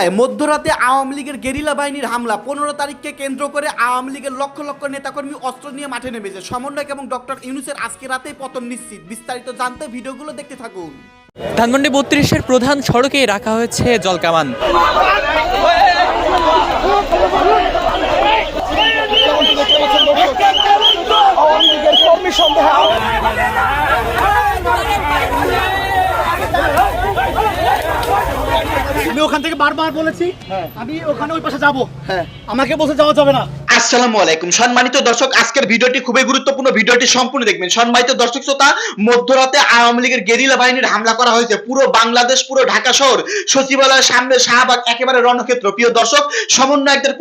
বগুড়ায় মধ্যরাতে আওয়ামী লীগের গেরিলা বাহিনীর হামলা। পনেরো তারিখকে কেন্দ্র করে আওয়ামী লীগের লক্ষ লক্ষ নেতাকর্মী অস্ত্র নিয়ে মাঠে নেমেছে। সমন্বয়ক এবং ডক্টর ইউনুসের আজকে রাতেই পতন নিশ্চিত। বিস্তারিত জানতে ভিডিওগুলো দেখতে থাকুন। ধানমন্ডি বত্রিশের প্রধান সড়কেই রাখা হয়েছে জলকামান। আমি ওখান থেকে বারবার বলেছি আমি ওখানে ওই পাশে যাব। আমাকে বসে যাওয়া যাবে না। আসসালামু আলাইকুম। সম্মানিত দর্শক, আজকের ভিডিওটি খুবই গুরুত্বপূর্ণ। ভিডিওটি সম্পূর্ণ দেখবেন। সম্মানিত দর্শক শ্রোতা, মধ্যরাতে আওয়ামী লীগের গেরিলা বাহিনীর হামলা করা হয়েছে। পুরো বাংলাদেশ, পুরো ঢাকা শহর, সচিবালয়ের সামনে শাহবাগ, একেবারে রণক্ষেত্র। প্রিয় দর্শক, সমন্বয়কদের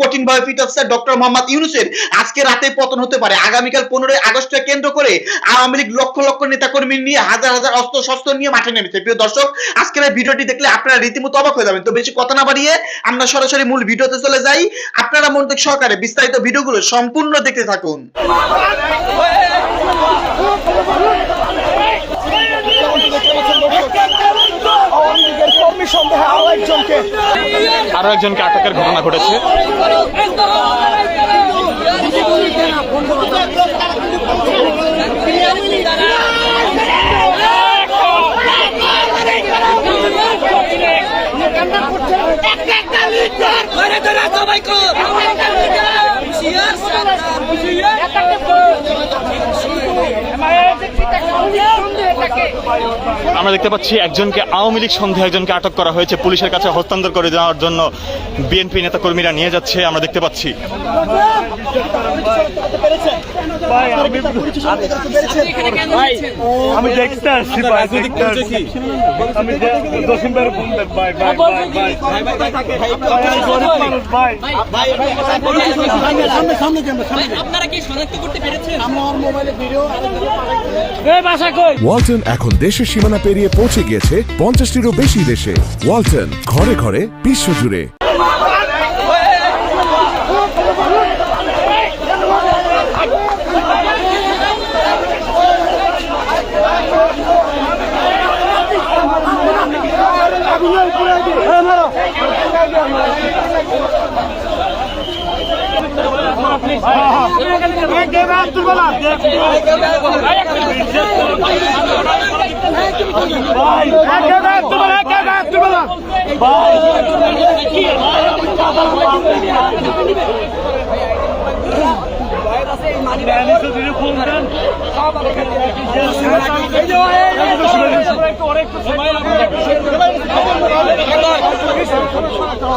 ডক্টর মোহাম্মদ ইউনুসের। আজকে রাতে পতন হতে পারে। আগামীকাল পনেরোই আগস্টকে কেন্দ্র করে আওয়ামী লীগ লক্ষ লক্ষ নেতাকর্মী নিয়ে হাজার হাজার অস্ত্র শস্ত্র নিয়ে মাঠে নেমেছে। প্রিয় দর্শক, আজকের ভিডিওটি দেখলে আপনারা রীতিমতো অবাক হয়ে যাবেন। তো বেশি কথা না বাড়িয়ে আমরা সরাসরি মূল ভিডিওতে চলে যাই। আপনারা মনোযোগ সহকারে বিস্তারিত ভিডিওগুলো সম্পূর্ণ দেখতে থাকুন। আরও একজনকে আটকের ঘটনা ঘটেছে। আমরা দেখতে পাচ্ছি একজনকে আওয়ামী লীগ সন্দেহে একজনকে আটক করা হয়েছে। পুলিশের কাছে হস্তান্তর করে দেওয়ার জন্য বিএনপি নেতাকর্মীরা নিয়ে যাচ্ছে, আমরা দেখতে পাচ্ছি। আমি দেখতে আসছি ভাই দেখতে আসছি আমি বাইরে ফোন দেখ ভাই ভাই ভাই ভাই ভাই ভাই সামনে সামনে যাব সামনে আপনারা কি শনাক্ত করতে পেরেছেন আমার মোবাইলে ভিডিও ওয়ালটন এখন দেশের সীমানা পেরিয়ে পৌঁছে গিয়েছে পঞ্চাশটিরও বেশি দেশে ওয়ালটন ঘরে ঘরে বিশ্বজুড়ে ফোন দেন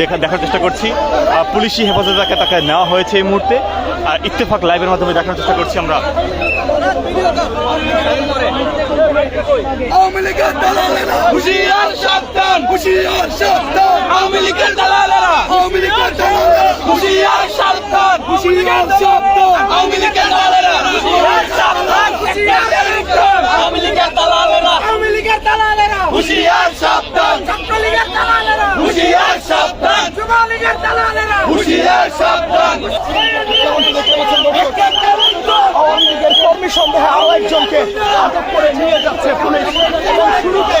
দেখা দেখার চেষ্টা করছি। পুলিশি হেফাজতে তাকে তাকে নেওয়া হয়েছে এই মুহূর্তে। আর ইত্তেফাক লাইভের মাধ্যমে দেখার চেষ্টা করছি আমরা। হুশিয়ার সাবধান। হুশিয়ার সাবধান। আওয়ামী লীগের দালালেরা। আওয়ামী লীগের দালালেরা। হুশিয়ার সাবধান। হুশিয়ার সাবধান। আওয়ামী লীগের দালালেরা। হুশিয়ার সাবধান। আওয়ামী লীগের দালালেরা। আওয়ামী লীগের দালালেরা। হুশিয়ার সাবধান। ছাত্র লীগের দালালেরা। হুশিয়ার সাবধান। যুব দালালেরা। হুশিয়ার সাবধান। সন্দেহে আরও একজনকে আটক করে নিয়ে যাচ্ছে পুলিশ। এবং শুরুতে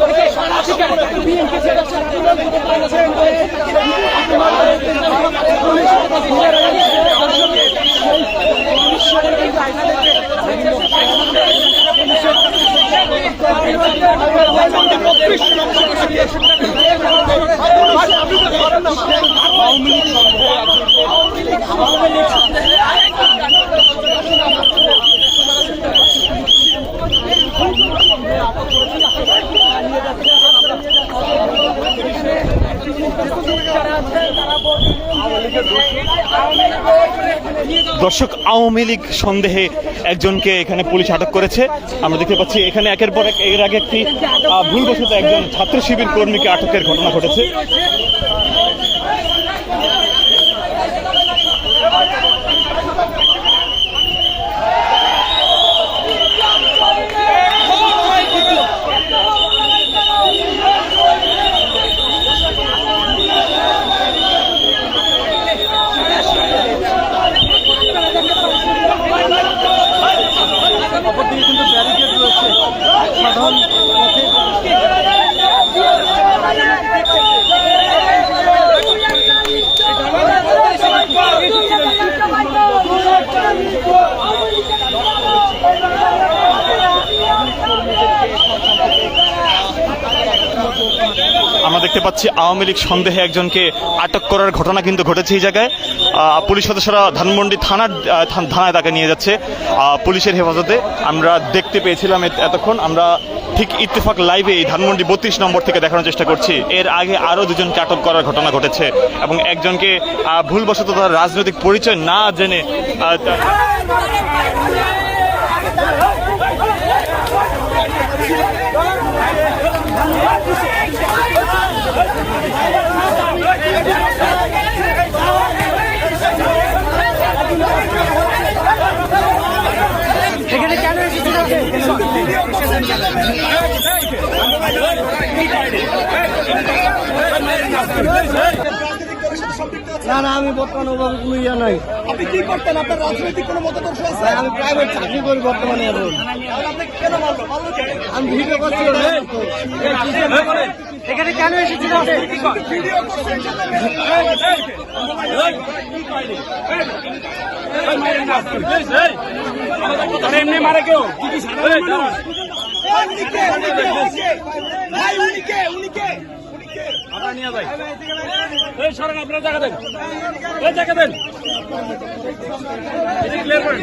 পুলিশ দর্শক, আওয়ামী লীগ সন্দেহে একজনকে এখানে পুলিশ আটক করেছে। আমরা দেখতে পাচ্ছি, এখানে একের পর এক, এর আগে একটি ভুলবশত একজন ছাত্র শিবির কর্মীকে আটকের ঘটনা ঘটেছে আমরা দেখতে পাচ্ছি আওয়ামী লীগ সন্দেহে একজনকে আটক করার ঘটনা কিন্তু ঘটেছে এই জায়গায়। পুলিশ সদস্যরা ধানমন্ডি থানার থানায় তাকে নিয়ে যাচ্ছে। পুলিশের হেফাজতে আমরা দেখতে পেয়েছিলাম এতক্ষণ। আমরা ঠিক ইত্তেফাক লাইভে এই ধানমন্ডি বত্রিশ নম্বর থেকে দেখানোর চেষ্টা করছি। এর আগে আরও দুজনকে আটক করার ঘটনা ঘটেছে এবং একজনকে ভুলবশত তার রাজনৈতিক পরিচয় না জেনে না না আমি বর্তমানে ওভাবে কোনো ইয়া নাই আপনি কি করতেন আপনার রাজনৈতিক কোনো মতাদর্শ আছে আমি প্রাইভেট চাকরি করি বর্তমানে এখন আপনি কেন মারলো মারলো আমি ভিডিও করছি এখানে কেন এসেছিল এমনি মারে কেউ সরেন আপনারা জায়গা দেন। জায়গা দেন। ক্লিয়ার করেন।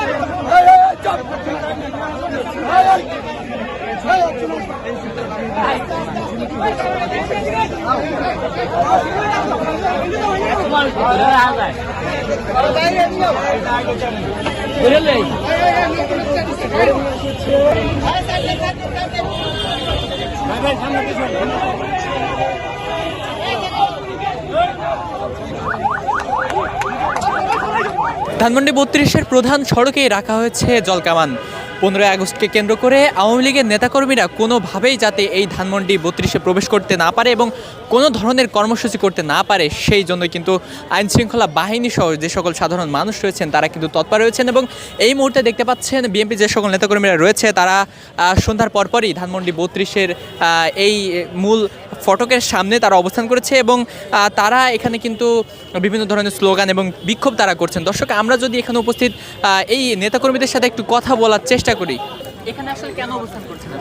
ধানমন্ডি বত্রিশের প্রধান সড়কে রাখা হয়েছে জলকামান। পনেরোই আগস্টকে কেন্দ্র করে আওয়ামী লীগের নেতাকর্মীরা কোনোভাবেই যাতে এই ধানমন্ডি বত্রিশে প্রবেশ করতে না পারে এবং কোনো ধরনের কর্মসূচি করতে না পারে, সেই জন্য কিন্তু আইন শৃঙ্খলা বাহিনী সহ যে সকল সাধারণ মানুষ রয়েছেন, তারা কিন্তু তৎপর রয়েছেন এবং এই মুহূর্তে দেখতে পাচ্ছেন বিএনপি যে সকল নেতাকর্মীরা রয়েছে, তারা সন্ধ্যার পরপরই ধানমন্ডি বত্রিশের এই মূল ফটকের সামনে তারা অবস্থান করেছে এবং তারা এখানে কিন্তু বিভিন্ন ধরনের স্লোগান এবং বিক্ষোভ তারা করছেন। দর্শক, আমরা যদি এখানে উপস্থিত এই নেতাকর্মীদের সাথে একটু কথা বলার চেষ্টা করি। এখানে আসলে কেন অবস্থান করছেন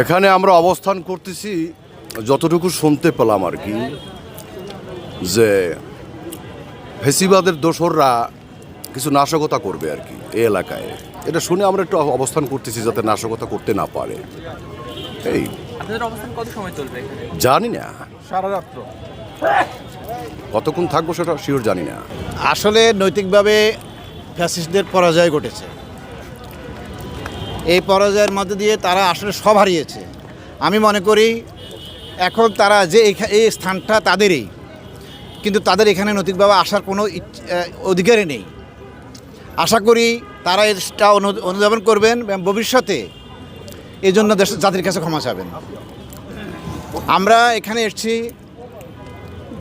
এখানে আমরা অবস্থান করতেছি যতটুকু শুনতে পেলাম আর কি যে ফেসিবাদের দোসররা কিছু নাশকতা করবে আর কি এই এলাকায়। এটা শুনে আমরা একটু অবস্থান করতেছি যাতে নাশকতা করতে না পারে। এই। আপনাদের অবস্থান কত সময় চলবে এখানে? জানি না। সারা রাত্র। কতক্ষণ থাকব সেটা শিওর জানি না আসলে নৈতিকভাবে ফ্যাসিস্টদের পরাজয় ঘটেছে এই পরাজয়ের মধ্যে দিয়ে তারা আসলে সব হারিয়েছে। আমি মনে করি এখন তারা যে এই স্থানটা তাদেরই। কিন্তু তাদের এখানে নৈতিকভাবে আসার কোনো অধিকারই নেই। আশা করি তারা এটা অনু- অনুধাবন করবেন ভবিষ্যতে এই জন্য দেশ, জাতির কাছে ক্ষমা চাবেন। আমরা এখানে এসেছি।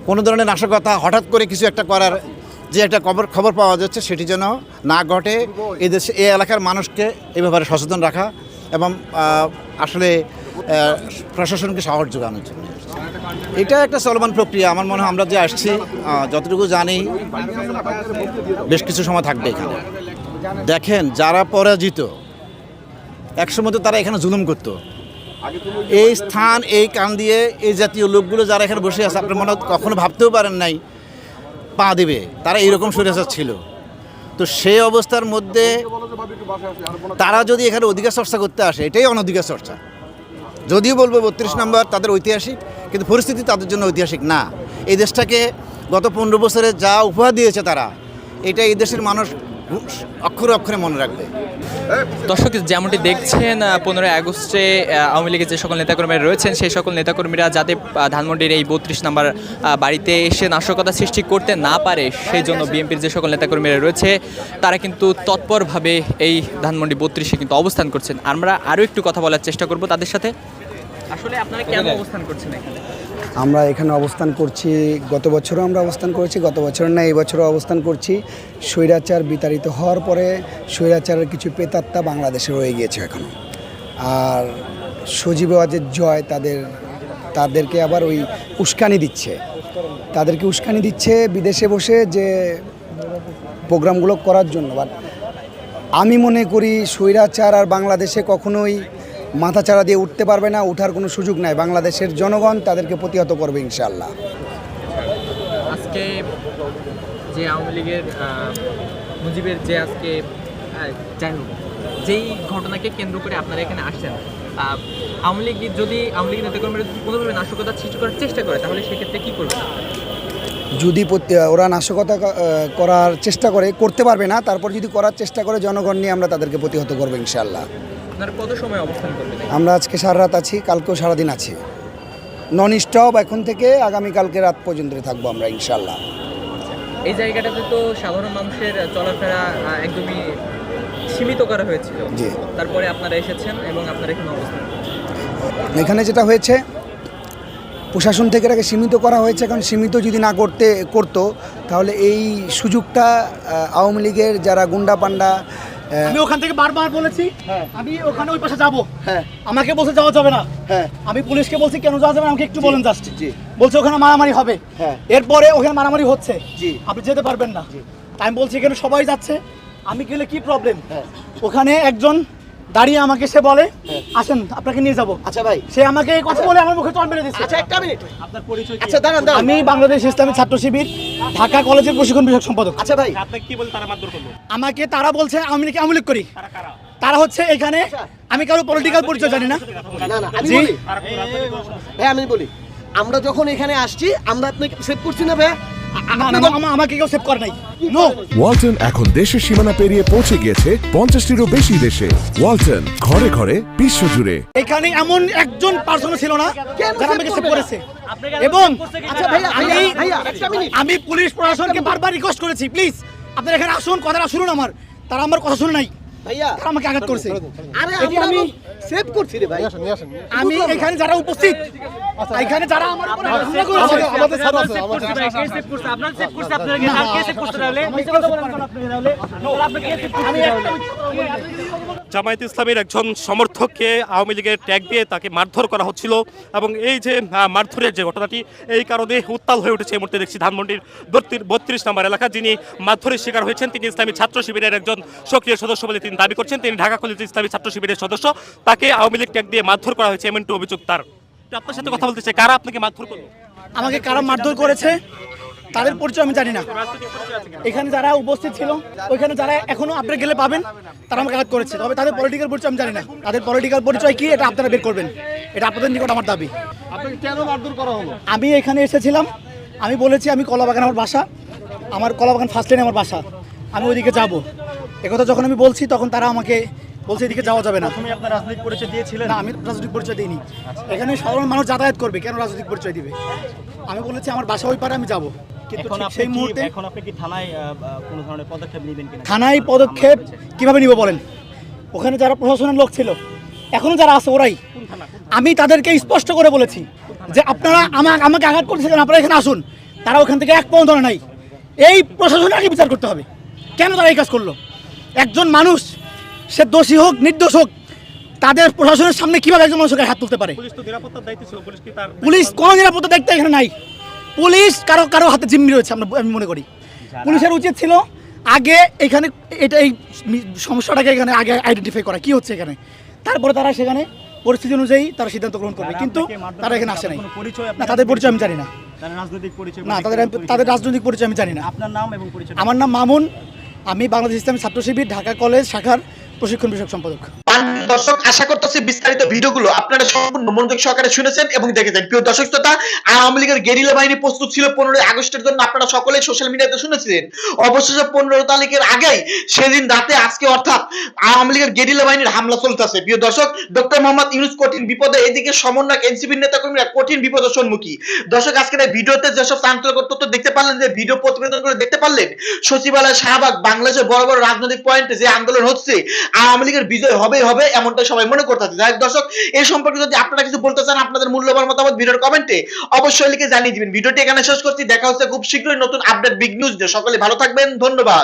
কোনো ধরনের নাশকতা হঠাৎ করে কিছু একটা করার যে একটা খবর খবর পাওয়া যাচ্ছে সেটি যেন না ঘটে। এই দেশে এই এলাকার মানুষকে এই ব্যাপারে সচেতন রাখা এবং আসলে প্রশাসনকে সাহস যোগানোর জন্য। এটা একটা চলমান প্রক্রিয়া। আমার মনে হয় আমরা যে আসছি যতটুকু জানি, বেশ কিছু সময় থাকবে এখানে। দেখেন, যারা পরাজিত, একসময় তো তারা এখানে জুলুম করতো। এই স্থান, এই কান দিয়ে এই জাতীয় লোকগুলো যারা এখানে বসে আছে, আপনার মনে কখনো ভাবতেও পারেন নাই পা দেবে। তারা এরকম স্বৈরাচার ছিল। তো সেই অবস্থার মধ্যে তারা যদি এখানে অধিকার চর্চা করতে আসে, এটাই অনধিকার চর্চা। যদিও বলব বত্রিশ নম্বর তাদের ঐতিহাসিক, কিন্তু পরিস্থিতি তাদের জন্য ঐতিহাসিক না। এই দেশটাকে গত পনেরো বছরে যা উপহার দিয়েছে তারা, এটা এই দেশের মানুষ অক্ষরে অক্ষরে মনে রাখবে। দর্শক যেমনটি দেখছেন পনেরোই আগস্টে আওয়ামী লীগের যে সকল নেতাকর্মীরা রয়েছেন সেই সকল নেতাকর্মীরা যাতে ধানমন্ডির এই বত্রিশ নাম্বার বাড়িতে এসে নাশকতা সৃষ্টি করতে না পারে সেই জন্য বিএনপির যে সকল নেতাকর্মীরা রয়েছে তারা কিন্তু তৎপরভাবে এই ধানমন্ডি বত্রিশে কিন্তু অবস্থান করছেন। আমরা আরও একটু কথা বলার চেষ্টা করব তাদের সাথে। আসলে আপনারা কেন অবস্থান করছেন এখানে? আমরা এখানে অবস্থান করছি, গত বছরও আমরা অবস্থান করেছি, গত বছর না, এই বছরও অবস্থান করছি। স্বৈরাচার বিতাড়িত হওয়ার পরে স্বৈরাচারের কিছু পেতাত্তা বাংলাদেশে রয়ে গিয়েছে এখনও। আর সজীবাজের জয়, তাদের, তাদেরকে আবার ওই উস্কানি দিচ্ছে। তাদেরকে উস্কানি দিচ্ছে বিদেশে বসে যে প্রোগ্রামগুলো করার জন্য। বাট আমি মনে করি স্বৈরাচার আর বাংলাদেশে কখনোই মাথাচাড়া দিয়ে উঠতে পারবে না উঠার কোনো সুযোগ নাই। বাংলাদেশের জনগণ তাদেরকে প্রতিহত করবে ইনশাল্লাহ আজকে যে আওয়ামী লীগের মুজিবের যে আজকে যাই হোক যেই ঘটনাকে কেন্দ্র করে আপনারা এখানে আসছেন আওয়ামী লীগ যদি আওয়ামী লীগের নেতাকর্মীরা যদি কোনোভাবে নাশকতার সৃষ্টি করার চেষ্টা করে তাহলে সেক্ষেত্রে কী করবে যদি ওরা নাশকতা করার চেষ্টা করে করতে পারবে না তারপর যদি করার চেষ্টা করে জনগণ নিয়ে আমরা তাদেরকে প্রতিহত করব ইনশাল্লাহ কত সময় অবস্থান করবেন? আমরা আজকে সারা রাত আছি কালকেও সারাদিন আছি। নন স্টপ এখন থেকে আগামীকালকে রাত পর্যন্ত থাকব আমরা ইনশাল্লাহ এই জায়গাটাতে তো সাধারণ মানুষের চলাফেরা একদমই সীমিত করা হয়েছিল। জি। তারপরে আপনারা এসেছেন এবং আপনারা এখানে অবস্থান এখানে যেটা হয়েছে প্রশাসন থেকে এটাকে সীমিত করা হয়েছে কারণ সীমিত যদি না করতে করতো তাহলে এই সুযোগটা আওয়ামী লীগের যারা গুন্ডা পান্ডা আমি ওখান থেকে বারবার বলেছি আমি ওখানে ওই পাশে যাব। আমাকে বলছে যাওয়া যাবে না। আমি পুলিশকে বলছি কেন যাওয়া যাবে আমাকে একটু বলেন জাস্ট বলছে ওখানে মারামারি হবে। এরপরে ওখানে মারামারি হচ্ছে। আপনি যেতে পারবেন না। আমি বলছি এখানে সবাই যাচ্ছে। আমি গেলে কি প্রবলেম ওখানে একজন দাঁড়িয়ে আমাকে সে বলে আসেন আপনাকে নিয়ে যাব। আচ্ছা ভাই। সে আমাকে এই কথা বলে আমার মুখে চল মেরে দিচ্ছে। আচ্ছা একটা মিনিট। আপনার পরিচয় আচ্ছা দাঁড়ান আমি বাংলাদেশ ইসলামী ছাত্র শিবির ঢাকা কলেজের প্রশিক্ষণ বিষয়ক সম্পাদক। আচ্ছা ভাই। আপনাকে কি বলে তারা মারধর করল? আমাকে তারা বলছে আমি নাকি আমলিক করি। তারা হচ্ছে এখানে আমি কারও পলিটিক্যাল পরিচয় জানি না। জি? ভাই আমি বলি। আমরা যখন এখানে আসছি আমরা আপনাকে সেভ করছি না ভাই। না, না, আমা- আমাকে কেউ সেভ করে নাই। ওয়ালটন এখন দেশের সীমানা পেরিয়ে পৌঁছে গিয়েছে পঞ্চাশটিরও বেশি দেশে। ওয়ালটন ঘরে ঘরে বিশ্বজুড়ে। এখানে এমন একজন পার্সন ছিল না যারা আমাকে সেভ করেছে। এবং আচ্ছা আমি ভাইয়া, ভাইয়া, একটা মিনিট। আমি পুলিশ প্রশাসনকে বারবার রিকোয়েস্ট করেছি প্লিজ আপনারা এখানে আসুন কথাটা শুনুন আমার। তারা আমার কথা শুনে নাই। ভাইয়া তারা আমাকে আঘাত করছে। আরে এটি আমি আমি সেভ করছি রে ভাই। আমি এখানে যারা উপস্থিত এখানে যারা আমার উপরে হামলা করেছে। আমাদের স্যার আছে আমি একটা- জামায়াত ইসলামের একজন সমর্থককে আওয়ামী লীগের ট্যাগ দিয়ে তাকে মারধর করা হচ্ছিল এবং এই যে মারধরের যে ঘটনাটি এই কারণে উত্তাল হয়ে উঠেছে এই মুহূর্তে দেখছি ধানমন্ডির বত্রিশ নম্বর এলাকা যিনি মারধরের শিকার হয়েছেন। তিনি ইসলামী ছাত্র শিবিরের একজন সক্রিয় সদস্য বলে তিনি দাবি করছেন তিনি ঢাকা কলেজ ইসলামী ছাত্র শিবিরের সদস্য। তাকে আওয়ামী লীগ ট্যাগ দিয়ে মারধর করা হয়েছে এমন অভিযোগ তার। আপনার সাথে কথা বলতে চাই কারা আপনাকে মারধর করল? আমাকে কারা মারধর করেছে তাদের পরিচয় আমি জানি না। এখানে যারা উপস্থিত ছিল ওইখানে যারা এখনও আপনি গেলে পাবেন তারা আমাকে আঘাত করেছে। তবে তাদের পলিটিক্যাল পরিচয় আমি জানি না। তাদের পলিটিক্যাল পরিচয় কি এটা আপনারা বের করবেন। এটা আপনাদের নিকট আমার দাবি। আপনাকে কেন মারধর করা হলো? আমি এখানে এসেছিলাম আমি বলেছি আমি কলাবাগান আমার বাসা আমার কলাবাগান ফার্স্ট লাইনে আমার বাসা আমি ওইদিকে যাব। একথা যখন আমি বলছি তখন তারা আমাকে বলছে এদিকে যাওয়া যাবে না। তুমি আপনার রাজনৈতিক পরিচয় দিয়েছিলেন? না আমি রাজনৈতিক পরিচয় দিইনি। এখানে সাধারণ মানুষ যাতায়াত করবে কেন রাজনৈতিক পরিচয় দিবে? আমি বলেছি আমার বাসা ওই পারে আমি যাব। কিন্তু এখন ঠিক আপনি সেই মুহূর্তে এখন আপনি কি থানায় কোনো ধরনের পদক্ষেপ নেবেন কিনা? থানায় পদক্ষেপ কীভাবে নিব বলেন? ওখানে যারা প্রশাসনের লোক ছিল এখনও যারা আছে ওরাই। আমি তাদেরকে স্পষ্ট করে বলেছি যে আপনারা আমাকে আমাকে আঘাত করতেছেন আপনারা এখানে আসুন। তারা ওখান থেকে এক পৌঁছ নাই। এই প্রশাসনের আগে বিচার করতে হবে। কেন তারা এই কাজ করল? একজন মানুষ সে দোষী হোক নির্দোষ হোক তাদের প্রশাসনের সামনে কীভাবে একজন মানুষের হাত তুলতে পারে? পুলিশ দায়িত্ব কোনো নিরাপত্তা দেখতে এখানে নাই। পুলিশ কারও কারও হাতে জিম্মি রয়েছে আমরা আমি মনে করি। পুলিশের উচিত ছিল আগে এখানে এটা এই সমস্যাটাকে এখানে আগে আইডেন্টিফাই করা কি হচ্ছে এখানে। তারপরে তারা সেখানে পরিস্থিতি অনুযায়ী তারা সিদ্ধান্ত গ্রহণ করবে কিন্তু তারা এখানে আসে নাই। না তাদের পরিচয় আমি জানি না। তাদের তাদের রাজনৈতিক পরিচয় আমি জানি না। আপনার নাম এবং পরিচয়। আমার নাম মামুন আমি বাংলাদেশ ইসলামী ছাত্র শিবির ঢাকা কলেজ শাখার প্রশিক্ষণ বিষয়ক সম্পাদক। দর্শক, আশা করতেছি বিস্তারিত ভিডিওগুলো আপনারা সম্পূর্ণ মনোযোগ সহকারে শুনেছেন এবং দেখেছেন। প্রিয় দর্শক শ্রোতা, আওয়ামী লীগের গেরিলা বাহিনী প্রস্তুত ছিল পনেরোই আগস্টের জন্য, আপনারা সকলে সোশ্যাল মিডিয়াতে শুনেছিলেন। অবশেষে পনেরো তারিখের আগেই, সেদিন রাতে আজকে অর্থাৎ আওয়ামী লীগের গেরিলা বাহিনীর হামলা চলতেছে। প্রিয় দর্শক ডক্টর মোহাম্মদ ইউনুস কঠিন বিপদে, এদিকে সমন্বয়ক এনসিপির নেতাকর্মীরা কঠিন বিপদের সম্মুখী। দর্শক, আজকের এই ভিডিওতে যেসব চাঞ্চল্যকর তথ্য দেখতে পারলেন, যে ভিডিও প্রতিবেদন করে দেখতে পারলেন, সচিবালয় শাহবাগ, বাংলাদেশের বড় বড় রাজনৈতিক পয়েন্টে যে আন্দোলন হচ্ছে, আওয়ামী লীগের বিজয় হবে এমনটা সবাই মনে করতে যাই হোক দর্শক এই সম্পর্কে যদি আপনারা কিছু বলতে চান আপনাদের মূল্যবান মতামত ভিডিওর কমেন্টে অবশ্যই লিখে জানিয়ে দিবেন। ভিডিওটি এখানে শেষ করছি। দেখা হচ্ছে খুব শীঘ্রই নতুন আপডেট বিগ নিউজ দিয়ে সকলে ভালো থাকবেন। ধন্যবাদ।